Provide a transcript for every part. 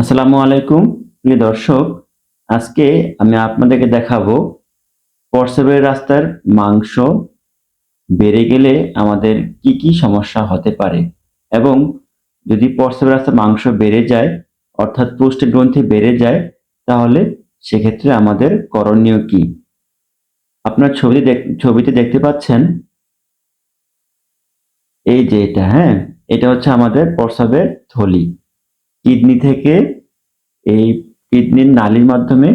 আসসালামু আলাইকুম, প্রিয় দর্শক। আজকে আমি আপনাদেরকে দেখাবো প্রস্রাবের রাস্তার মাংস বেড়ে গেলে আমাদের কি কি সমস্যা হতে পারে এবং যদি প্রস্রাবের রাস্তার মাংস বেড়ে যায়, অর্থাৎ পুষ্টি গ্রন্থি বেড়ে যায়, তাহলে সেক্ষেত্রে আমাদের করণীয় কি? আপনার ছবি ছবিতে দেখতে পাচ্ছেন? এই যে এটা হ্যাঁ? এটা হচ্ছে আমাদের প্রস্রাবের থলি। কিডনি থেকে এই কিডনির নালীর মাধ্যমে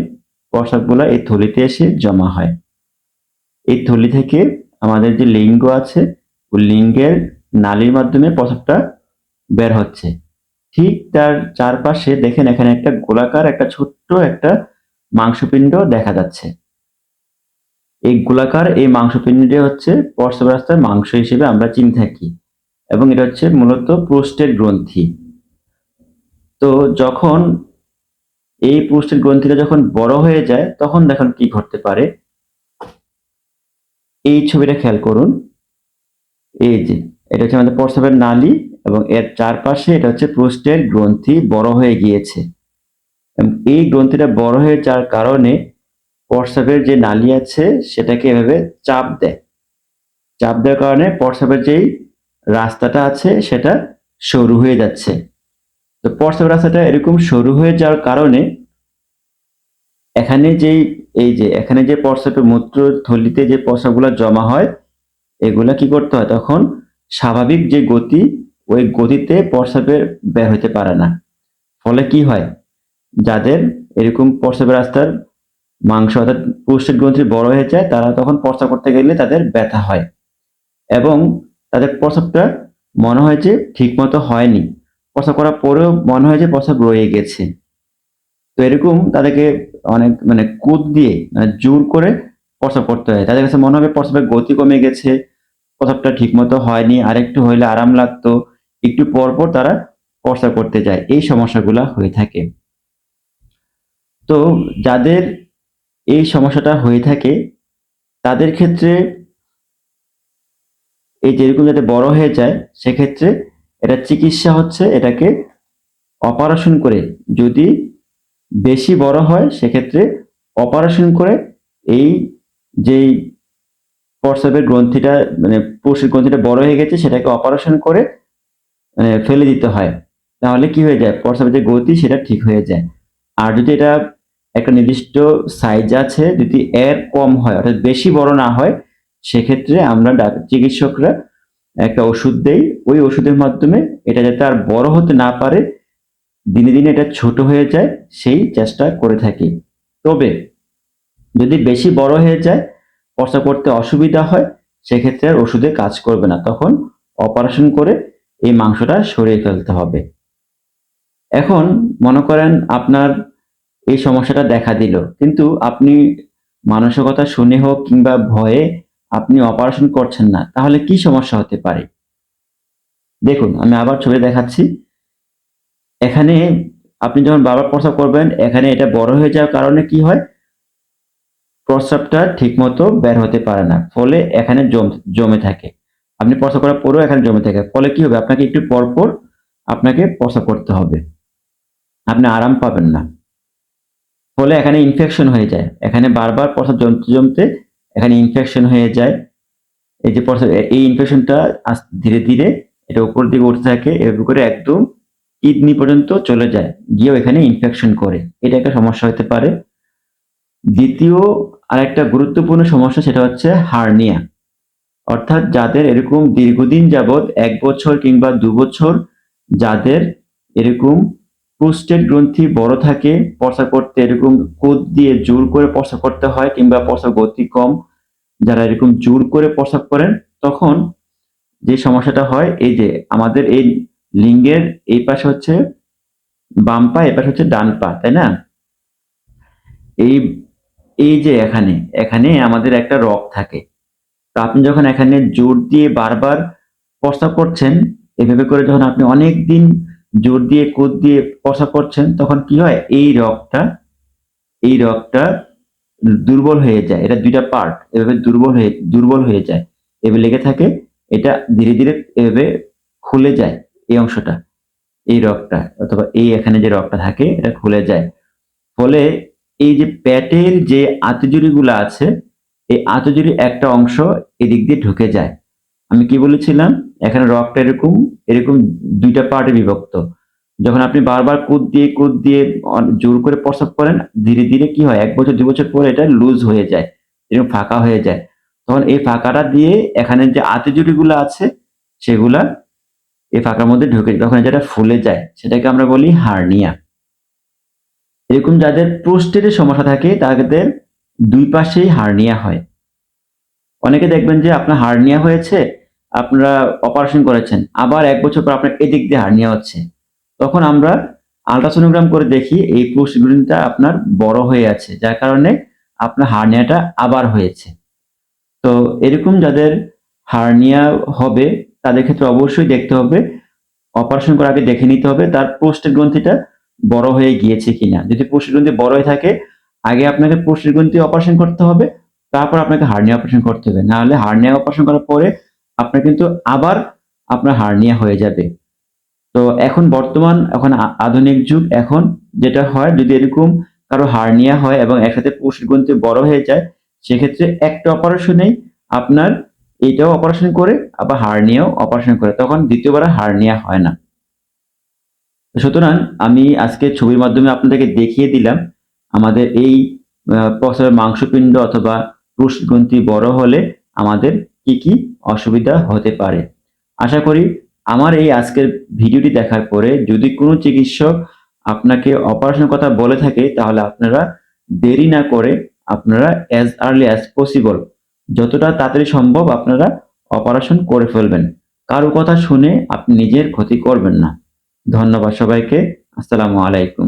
প্রস্রাবগুলো এই থলিতে এসে জমা হয়। এই থলি থেকে আমাদের যে লিঙ্গ আছে, ওই লিঙ্গের নালীর মাধ্যমে প্রস্রাবটা বের হচ্ছে। ঠিক তার চারপাশে দেখেন এখানে একটা গোলাকার, একটা ছোট্ট একটা মাংসপিণ্ড দেখা যাচ্ছে। এই গোলাকার এই মাংসপিণ্ডটি হচ্ছে প্রস্রাব রাস্তার মাংস হিসেবে আমরা চিনে থাকি এবং এটা হচ্ছে মূলত প্রোস্টেট গ্রন্থি। তো যখন এই পুষ্টির গ্রন্থিটা যখন বড় হয়ে যায়, তখন দেখুন কি ঘটতে পারে। এই ছবিটা খেয়াল করুন। এই যে, এটা হচ্ছে আমাদের প্রস্রাবের নালী এবং এর চারপাশে এটা হচ্ছে প্রোস্টেট গ্রন্থি বড় হয়ে গিয়েছে। এই গ্রন্থিটা বড় হয়ে যাওয়ার কারণে প্রস্রাবের যে নালী আছে, সেটাকে এভাবে চাপ দেয়। চাপ দেওয়ার কারণে প্রস্রাবের যেই রাস্তাটা আছে, সেটা সরু হয়ে যাচ্ছে। তো প্রস্রাব রাস্তাটা এরকম সরু হয়ে যাওয়ার কারণে এখানে যেই, এই যে, এখানে যে প্রস্রাবের মূত্র থলিতে যে প্রস্রাবগুলো জমা হয়, এগুলা কি করতে হয়? তখন স্বাভাবিক যে গতি, ওই গতিতে প্রস্রাবের বের হতে পারে না। ফলে কি হয়? যাদের এরকম প্রস্রাবের রাস্তার মাংস অর্থাৎ পুষ্টির গ্রন্থি বড় হয়ে যায়, তারা তখন প্রস্রাব করতে গেলে তাদের ব্যথা হয়। এবং তাদের প্রস্রাবটা মনে হয় যে ঠিকমতো হয়নি। প্রস্রাব করার পরেও মনে হয় যে প্রস্রাব রয়ে গেছে। তো এরকম তাদেরকে অনেক মানে কুদ দিয়ে মানে জোর করে প্রস্রাব করতে হয়। তাদের কাছে মনে হবে প্রস্রাবের গতি কমে গেছে, প্রস্রাবটা ঠিকমতো হয়নি, আরেকটু হইলে আরাম লাগতো। একটু পর পর তারা প্রস্রাব করতে যায়। এই সমস্যাগুলা হয়ে থাকে। তো যাদের এই সমস্যাটা হয়ে থাকে, তাদের ক্ষেত্রে এই যেরকম যাতে বড় হয়ে যায়, সেক্ষেত্রে এটা চিকিৎসা হচ্ছে এটাকে অপারেশন করে যদি বেশি বড় হয়, সেক্ষেত্রে অপারেশন করে এই যেই প্রস্রাবের গ্রন্থিটা মানে পুরুষের গ্রন্থিটা বড় হয়ে গেছে, সেটাকে অপারেশন করে মানে ফেলে দিতে হয়। তাহলে কি হয়ে যায়? প্রস্রাবের যে গতি, সেটা ঠিক হয়ে যায়। আর যদি এটা একটা নির্দিষ্ট সাইজ আছে, যদি এর কম হয়, অর্থাৎ বেশি বড় না হয়, সেক্ষেত্রে আমরা চিকিৎসকরা একটা ওষুধ দেই, ওই ওষুধের মাধ্যমে এটা যাতে আর বড় হতে না পারে, দিনে দিনে এটা ছোট হয়ে যায়, সেই চেষ্টা করে থাকি। তবে যদি বেশি বড় হয়ে যায় প্রস্রাব করতে অসুবিধা হয়, সেক্ষেত্রে আর ওষুধে কাজ করবে না। তখন অপারেশন করে এই মাংসটা সরিয়ে ফেলতে হবে। এখন মনে করেন আপনার এই সমস্যাটা দেখা দিল। কিন্তু আপনি মানসিকতা শুনে হোক কিংবা ভয়ে আপনি অপারেশন করছেন না, তাহলে কি সমস্যা হতে পারে? দেখুন, আমি আবার ছবি দেখাচ্ছি। এখানে আপনি যখন বারবার প্রস্রাব করবেন, এখানে এটা বড় হয়ে যাওয়ার কারণে কি হয়? প্রস্রাবটা ঠিকমতো বের হতে পারে না, ফলে এখানে জম- থাকে। আপনি প্রস্রাব করার পরেও এখানে জমে থাকে, ফলে কি হবে? আপনাকে একটু পর পর আপনাকে প্রস্রাব করতে হবে। আপনি আরাম পাবেন না। ফলে এখানে ইনফেকশন হয়ে যায়। এখানে বারবার প্রস্রাব জমতে জমতে এখানে ইনফেকশন হয়ে যায়। এই যে এই ইনফেকশনটা ধীরে ধীরে এটা উপর দিকে উঠতে থাকে এভাবে করে একদম কিডনি পর্যন্ত চলে যায়, গিয়েও এখানে ইনফেকশন করে। এটা একটা সমস্যা হতে পারে। দ্বিতীয় আরেকটা গুরুত্বপূর্ণ সমস্যা সেটা হচ্ছে হার্নিয়া। অর্থাৎ যাদের এরকম দীর্ঘদিন যাবৎ এক বছর কিংবা দু বছর, যাদের এরকম প্রোস্টেট গ্রন্থি বড় থাকে প্রস্রাব করতে এরকম কোদ দিয়ে জোর করে প্রস্রাব করতে হয় কিংবা প্রস্রাব গতি কম। যারা এরকম জোর করে প্রস্রাব করেন, তখন যে সমস্যাটা হয়, এই যে আমাদের এই লিঙ্গের এই পাশে হচ্ছে বাম পা, এই পাশে হচ্ছে ডান পা, তাই না? এই এই যে এখানে এখানে আমাদের একটা রক থাকে। তো আপনি যখন এখানে জোর দিয়ে বারবার প্রস্রাব করছেন, এভাবে করে যখন আপনি অনেক দিন জোর দিয়ে কোদ দিয়ে প্রস্রাব করছেন, তখন কি হয়? এই রগটা এই রগটা দুর্বল হয়ে যায়। এটা দুইটা পার্ট এভাবে দুর্বল হয়ে দুর্বল হয়ে যায়। এভাবে লেগে থাকে, এটা ধীরে ধীরে এভাবে খুলে যায় এই অংশটা, এই রগটা, অথবা এই এখানে যে রগটা থাকে, এটা খুলে যায়। ফলে এই যে প্যাটের যে আতজুরিগুলো আছে, এই আতজুরি একটা অংশ এদিক দিয়ে ঢুকে যায়। আমি কি বলেছিলাম? এখানে রকটা এরকম এরকম দুইটা পার্টে বিভক্ত। যখন আপনি বারবার কুদ দিয়ে কুদ দিয়ে জোর করে প্রস্রাব করেন, ধীরে ধীরে কি হয়, এক বছর, দুই বছর পরে এটা লুজ হয়ে যায়, এরকম ফাঁকা হয়ে যায়। তখন এই ফাঁকাটা দিয়ে এখানে যে আতজুরিগুলো আছে, সেগুলা এই ফাঁকার মধ্যে ঢুকে। তখন যেটা ফুলে যায়, সেটাকে আমরা বলি হার্নিয়া। এরকম যাদের প্রোস্টেটের সমস্যা থাকে, তাদের দুই পাশেই হার্নিয়া হয়। অনেকে দেখবেন যে আপনার হার্নিয়া হয়েছে আপনারা অপারেশন করেছেন, আবার এক বছর পর আপনার এদিক দিয়ে হার্নিয়া হচ্ছে। তখন আমরা আলট্রাসোনোগ্রাম করে দেখি এই প্রোস্টগুলিটা আপনার বড় হয়ে আছে, যার কারণে আপনার হার্নিয়াটা আবার হয়েছে। তো এরকম যাদের হার্নিয়া হবে, তাদের ক্ষেত্রে অবশ্যই দেখতে হবে অপারেশন করার আগে দেখে নিতে হবে, তার প্রোস্টেট গ্রন্থিটা বড় হয়ে গিয়েছে কিনা। যদি প্রোস্টেট গ্রন্থি বড় হয়ে থাকে, আগে আপনাকে প্রোস্টেট গ্রন্থি অপারেশন করতে হবে, তারপর আপনাকে হার্নিয়া অপারেশন করতে হবে। না হলে হার্নিয়া অপারেশন করার পরে আপনার কিন্তু আবার আপনার হার্নিয়া হয়ে যাবে। তো এখন বর্তমান, এখন আধুনিক যুগ, এখন যেটা হয়, যদি এরকম কারও হার্নিয়া হয় এবং একসাথে প্রোস্টেট গ্রন্থি বড় হয়ে যায়, সেক্ষেত্রে একটা অপারেশনেই আপনার এইটাও অপারেশন করে, আবার হার্নিয়াও অপারেশন করে, তখন দ্বিতীয়বার হার্নিয়া হয় না। সুতরাং আমি আজকে ছবির মাধ্যমে আপনাদেরকে দেখিয়ে দিলাম, আমাদের এই প্রস্রাবের মাংসপিণ্ড অথবা গ্রন্থি বড় হলে আমাদের কি কি অসুবিধা হতে পারে। আশা করি আমার এই আজকের ভিডিওটি দেখার পরে যদি কোনো চিকিৎসক আপনাকে অপারেশনের কথা বলে থাকে, তাহলে আপনারা দেরি না করে আপনারা অ্যাজ আর্লি অ্যাজ পসিবল যতটা তাড়াতাড়ি সম্ভব আপনারা অপারেশন করে ফেলবেন। কারও কথা শুনে আপনি নিজের ক্ষতি করবেন না। ধন্যবাদ সবাইকে। আসসালামু আলাইকুম।